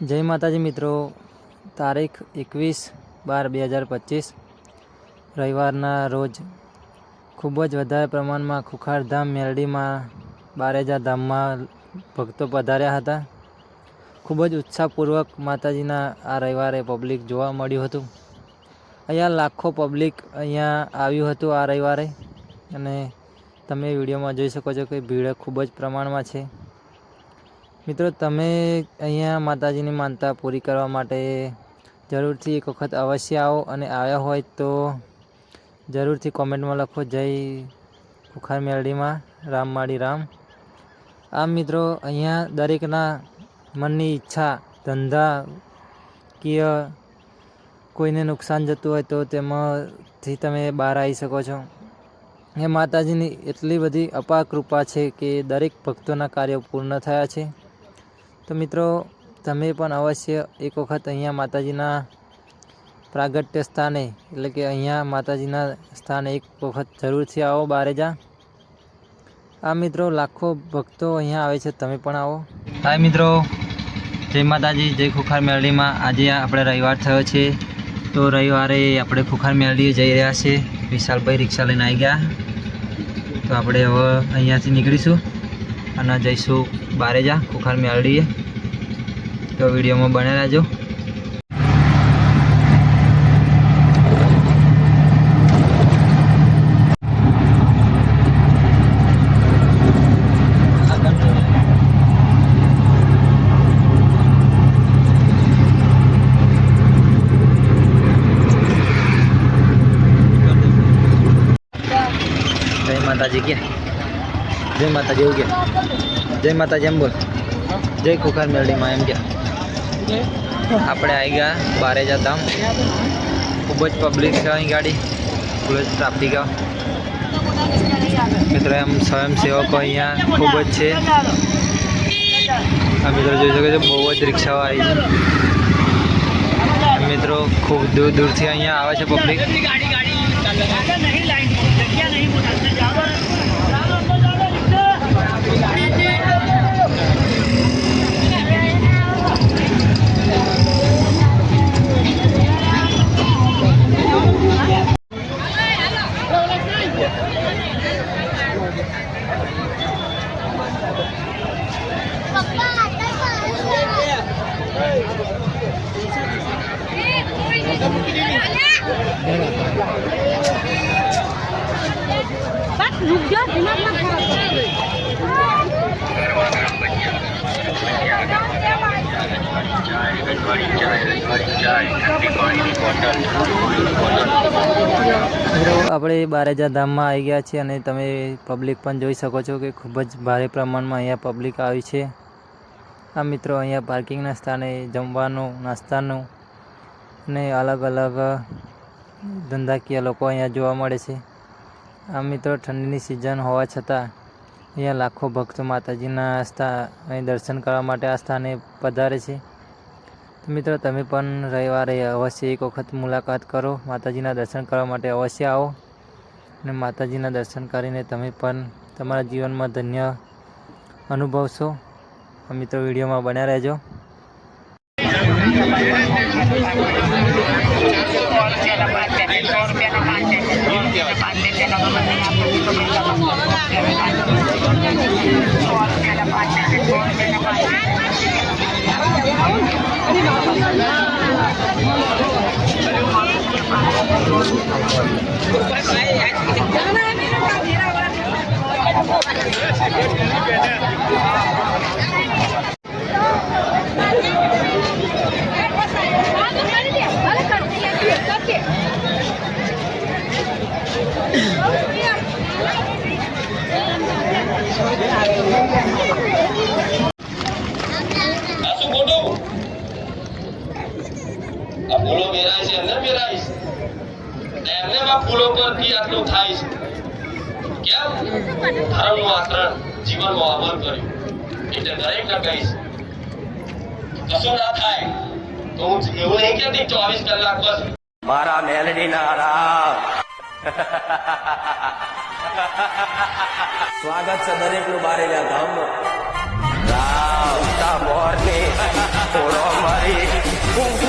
જય માતાજી મિત્રો. તારીખ એકવીસ બાર બે હજાર પચીસ. રવિવારના રોજ ખૂબ જ વધારે પ્રમાણમાં ખુખારધામ મેરડીમાં બારેજા ધામમાં ભક્તો પધાર્યા હતા. ખૂબ જ ઉત્સાહપૂર્વક માતાજીના આ રવિવારે પબ્લિક જોવા મળ્યું હતું. અહીંયા લાખો પબ્લિક અહીંયા આવ્યું હતું આ રવિવારે. અને તમે વિડીયોમાં જોઈ શકો છો કે ભીડ ખૂબ જ પ્રમાણમાં છે. મિત્રો, તમે અહીંયા માતાજીની માનતા પૂરી કરવા માટે જરૂરથી એક વખત અવશ્ય આવો અને આવ્યા હોય તો જરૂરથી કોમેન્ટમાં લખો. જય ખુખાર મેળડીમાં રામ માળી રામ. આમ મિત્રો, અહીંયા દરેકના મનની ઈચ્છા, ધંધા, કીય કોઈને નુકસાન જતું હોય તો તેમાંથી તમે બહાર આવી શકો છો. એ માતાજીની એટલી બધી અપાર કૃપા છે કે દરેક ભક્તોના કાર્યો પૂર્ણ થયા છે. તો મિત્રો, તમે પણ અવશ્ય એક વખત અહીંયા માતાજીના પ્રાગટ્ય સ્થાને, એટલે કે અહીંયા માતાજીના સ્થાને એક વખત જરૂરથી આવો બારેજા આ મિત્રો લાખો ભક્તો અહીંયા આવે છે, તમે પણ આવો. હા મિત્રો, જય માતાજી, જય ખુખાર મેળડીમાં આજે આપણે રવિવાર થયો છે, તો રવિવારે આપણે ખુખાર મેળડીએ જઈ રહ્યા છે વિશાલભાઈ રિક્ષા લઈને આવી ગયા. તો આપણે હવે અહીંયાથી નીકળીશું અને જઈશું બારેજા ખુખાર મેળડીએ તો વિડીયોમાં બને રહેજો જય માતાજી કે જય માતાજી એવું કે જય માતાજી એમ બોલ જય ખુખાર મેળડીમાં એમ કે આપણે આવી ગયા બારેજા ધામ ખૂબ જ પબ્લિક છે અહીં ગાડી. ખૂબ જ ટ્રાફિક મિત્રો એમ સ્વયંસેવકો અહીંયા ખૂબ જ છે. આ મિત્રો જોઈ શકો છો, બહુ જ રિક્ષાઓ આવી છે. મિત્રો ખૂબ દૂર દૂરથી અહીંયા આવે છે પબ્લિક આપણે બારેજા ધામમાં આવી ગયા છીએ અને તમે પબ્લિક પણ જોઈ શકો છો કે ખૂબ જ ભારે પ્રમાણમાં અહીંયા પબ્લિક આવી છે. આ મિત્રો અહીંયા પાર્કિંગના સ્થાને જમવાનું, નાસ્તાનું અને અલગ અલગ ધંધાકીય લોકો અહીંયા જોવા મળે છે. આ મિત્રો ઠંડીની સિઝન હોવા છતાં અહીંયા લાખો ભક્તો માતાજીના સ્થા, અહીં દર્શન કરવા માટે આ સ્થાને પધારે છે. મિત્રો તમે પણ રવિવારે અવશ્ય એક વખત મુલાકાત કરો, માતાજીના દર્શન કરવા માટે અવશ્ય આવો અને માતાજીના દર્શન કરીને તમે પણ તમારા જીવનમાં ધન્ય અનુભવશો. મિત્રો વિડીયોમાં બન્યા રહેજો. આ શું ખોટું આ જીવનમાં અમલ કર્યું એટલે દરેકને કશું ના થાય તો હું એવું નહીં કહેતી ચોવીસ કલાક મારા મેલડી ના સ્વાગત છે દરેકનું બારેલા ગામમાં. રાવતા મોરની થોડો મારી. હું